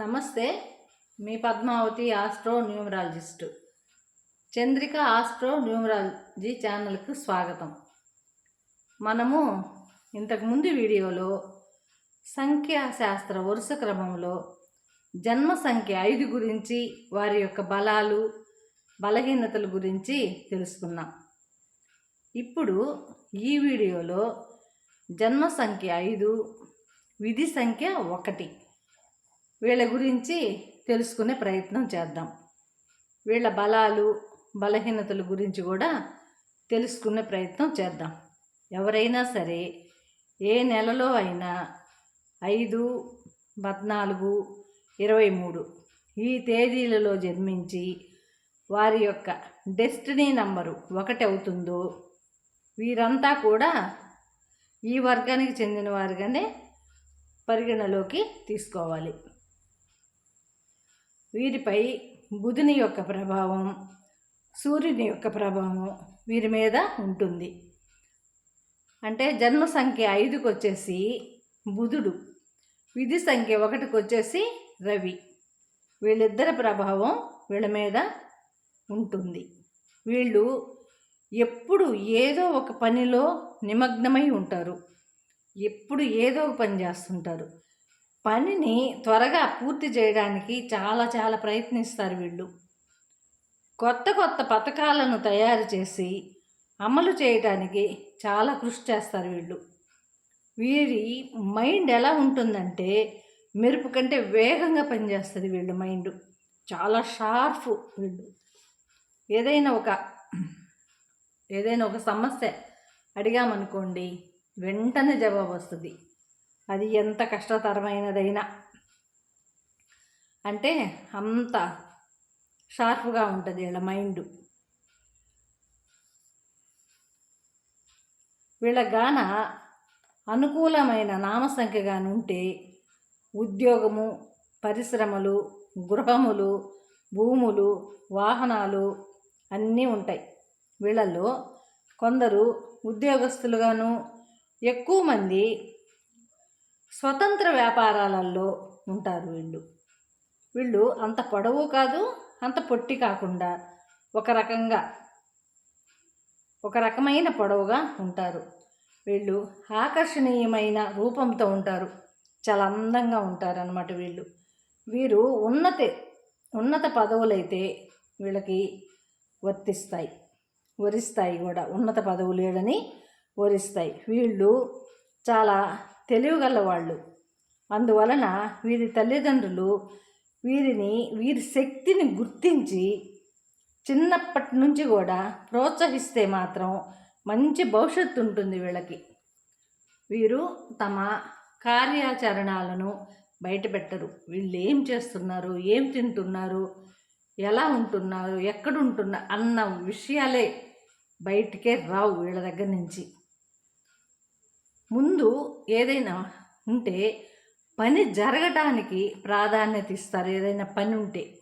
నమస్తే మీ Padmavati astro numerologist. Chandrika astro numerology ఛానల్కు స్వాగతం. మనము ఇంతకుముందు వీడియోలో సంఖ్యాశాస్త్ర వరుస క్రమంలో జన్మ సంఖ్య ఐదు గురించి వారి యొక్క బలాలు బలహీనతల గురించి తెలుసుకున్నాం. ఇప్పుడు ఈ వీడియోలో జన్మ సంఖ్య ఐదు విధి సంఖ్య ఒకటి. వీళ్ళ గురించి తెలుసుకునే ప్రయత్నం చేద్దాం. వీళ్ళ బలాలు బలహీనతల గురించి కూడా తెలుసుకునే ప్రయత్నం చేద్దాం. ఎవరైనా సరే ఏ నెలలో అయినా ఐదు పద్నాలుగు ఇరవై మూడు ఈ తేదీలలో జన్మించి వారి యొక్క డెస్టినీ నంబరు ఒకటి అవుతుందో వీరంతా కూడా ఈ వర్గానికి చెందిన వారుగానే పరిగణలోకి తీసుకోవాలి. వీరిపై బుధుని యొక్క ప్రభావం సూర్యుని యొక్క ప్రభావం వీరి మీద ఉంటుంది. అంటే జన్మ సంఖ్య ఐదుకి వచ్చేసి బుధుడు విధి సంఖ్య ఒకటికి వచ్చేసి రవి. వీళ్ళిద్దరి ప్రభావం వీళ్ళ మీద ఉంటుంది. వీళ్ళు ఎప్పుడు ఏదో ఒక పనిలో నిమగ్నమై ఉంటారు. ఎప్పుడు ఏదో ఒక పని చేస్తుంటారు. పనిని త్వరగా పూర్తి చేయడానికి చాలా చాలా ప్రయత్నిస్తారు వీళ్ళు. కొత్త కొత్త పథకాలను తయారు చేసి అమలు చేయడానికి చాలా కృషి చేస్తారు వీళ్ళు. వీరి మైండ్ ఎలా ఉంటుందంటే మెరుపు కంటే వేగంగా పనిచేస్తుంది వీళ్ళ మైండ్. చాలా షార్ప్ వీళ్ళు. ఏదైనా ఒక ఏదైనా ఒక సమస్య అడిగామనుకోండి వెంటనే జవాబు వస్తుంది. అది ఎంత కష్టతరమైనదైనా. అంటే అంత షార్ప్గా ఉంటుంది వీళ్ళ మైండ్. వీళ్ళ గాన అనుకూలమైన నామసంఖ్య ఉంటే ఉద్యోగము పరిశ్రమలు గృహములు భూములు వాహనాలు అన్నీ ఉంటాయి. వీళ్ళల్లో కొందరు ఉద్యోగస్తులుగాను ఎక్కువ మంది స్వతంత్ర వ్యాపారాలలో ఉంటారు వీళ్ళు. వీళ్ళు అంత పొడవు కాదు అంత పొట్టి కాకుండా ఒక రకంగా ఒక రకమైన పొడవుగా ఉంటారు. వీళ్ళు ఆకర్షణీయమైన రూపంతో ఉంటారు. చాలా అందంగా ఉంటారన్నమాట వీళ్ళు. వీరు ఉన్నత ఉన్నత పదవులైతే వీళ్ళకి వర్తిస్తాయి. వరిస్తాయి కూడా. ఉన్నత పదవులు వీళ్ళని వరిస్తాయి. వీళ్ళు చాలా తెలివిగల వాళ్ళు అందువలన వీరి తల్లిదండ్రులు వీరిని వీరి శక్తిని గుర్తించి చిన్నప్పటి నుంచి కూడా ప్రోత్సహిస్తే మాత్రం మంచి భవిష్యత్తు ఉంటుంది వీళ్ళకి. వీరు తమ కార్యాచరణాలను బయటపెట్టరు. వీళ్ళు ఏం చేస్తున్నారు? ఏం తింటున్నారు? ఎలా ఉంటున్నారు? ఎక్కడుంటున్నారు అన్న విషయాలే బయటికే రావు వీళ్ళ దగ్గర నుంచి. ముందు ఏదైనా ఉంటే పని జరగటానికి ప్రాధాన్యత ఇస్తారు ఏదైనా పని ఉంటే.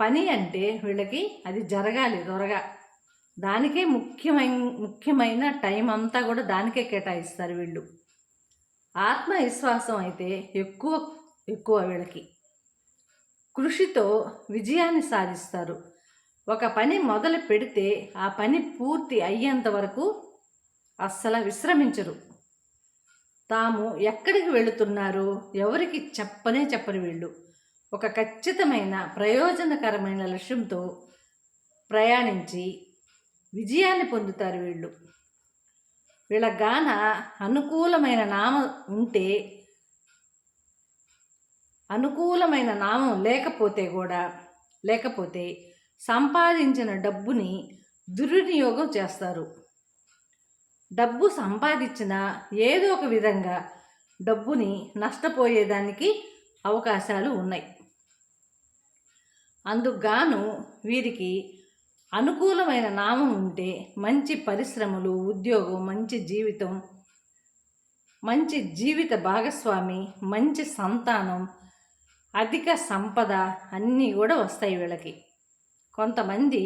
పని అంటే వీళ్ళకి అది జరగాలి త్వరగా. దానికే ముఖ్యమైన ముఖ్యమైన టైం అంతా కూడా దానికే కేటాయిస్తారు వీళ్ళు. ఆత్మవిశ్వాసం అయితే ఎక్కువ ఎక్కువ వీళ్ళకి. కృషితో విజయాన్ని సాధిస్తారు. ఒక పని మొదలు పెడితే ఆ పని పూర్తి అయ్యేంత వరకు అస్సలు విశ్రమించరు. తాము ఎక్కడికి వెళుతున్నారో ఎవరికి చెప్పనే చెప్పరు వీళ్ళు. ఒక ఖచ్చితమైన ప్రయోజనకరమైన లక్ష్యంతో ప్రయాణించి విజయాన్ని పొందుతారు వీళ్ళు. వీళ్ళ గాన అనుకూలమైన నామం ఉంటే అనుకూలమైన నామం లేకపోతే కూడా లేకపోతే సంపాదించిన డబ్బుని దుర్వినియోగం చేస్తారు. డబ్బు సంపాదించిన ఏదో ఒక విధంగా డబ్బుని నష్టపోయేదానికి అవకాశాలు ఉన్నాయి. అందుకుగాను వీరికి అనుకూలమైన నామం ఉంటే మంచి పరిశ్రమలు ఉద్యోగం మంచి జీవితం మంచి జీవిత భాగస్వామి మంచి సంతానం అధిక సంపద అన్నీ కూడా వస్తాయి వీళ్ళకి. కొంతమంది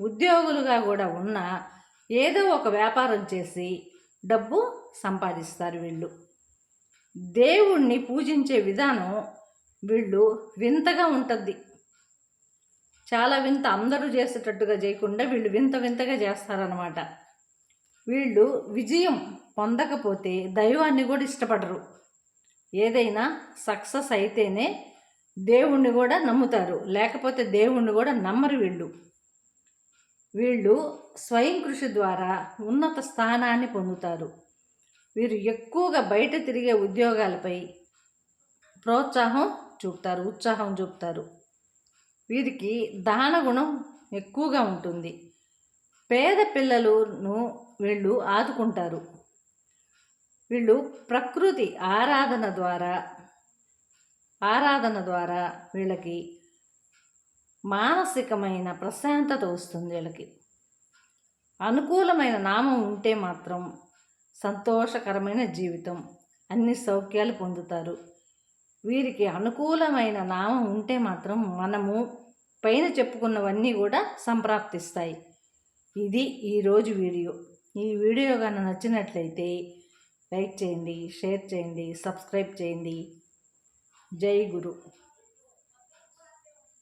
ఉద్యోగులుగా కూడా ఉన్న ఏదో ఒక వ్యాపారం చేసి డబ్బు సంపాదిస్తారు వీళ్ళు. దేవుణ్ణి పూజించే విధానం వీళ్ళు వింతగా ఉంటుంది చాలా వింత అందరూ చేసేటట్టుగా చేయకుండా వీళ్ళు వింత వింతగా చేస్తారనమాట వీళ్ళు విజయం పొందకపోతే దైవాన్ని కూడా ఇష్టపడరు. ఏదైనా సక్సెస్ అయితేనే దేవుణ్ణి కూడా నమ్ముతారు. లేకపోతే దేవుణ్ణి కూడా నమ్మరు వీళ్ళు. వీళ్ళు స్వయం కృషి ద్వారా ఉన్నత స్థానాన్ని పొందుతారు. వీరు ఎక్కువగా బయట తిరిగే ఉద్యోగాలపై ప్రోత్సాహం చూపుతారు ఉత్సాహం చూపుతారు. వీరికి దాన గుణం ఎక్కువగా ఉంటుంది. పేద పిల్లలను వీళ్ళు ఆదుకుంటారు. వీళ్ళు ప్రకృతి ఆరాధన ద్వారా ఆరాధన ద్వారా వీళ్ళకి మానసికమైన ప్రశాంతత వస్తుంది వీళ్ళకి. అనుకూలమైన నామం ఉంటే మాత్రం సంతోషకరమైన జీవితం అన్ని సౌఖ్యాలు పొందుతారు. వీరికి అనుకూలమైన నామం ఉంటే మాత్రం మనము పైన చెప్పుకున్నవన్నీ కూడా సంప్రాప్తిస్తాయి. ఇది ఈరోజు వీడియో. ఈ వీడియో కానీ నచ్చినట్లయితే లైక్ చేయండి షేర్ చేయండి సబ్స్క్రైబ్ చేయండి. జై గురు.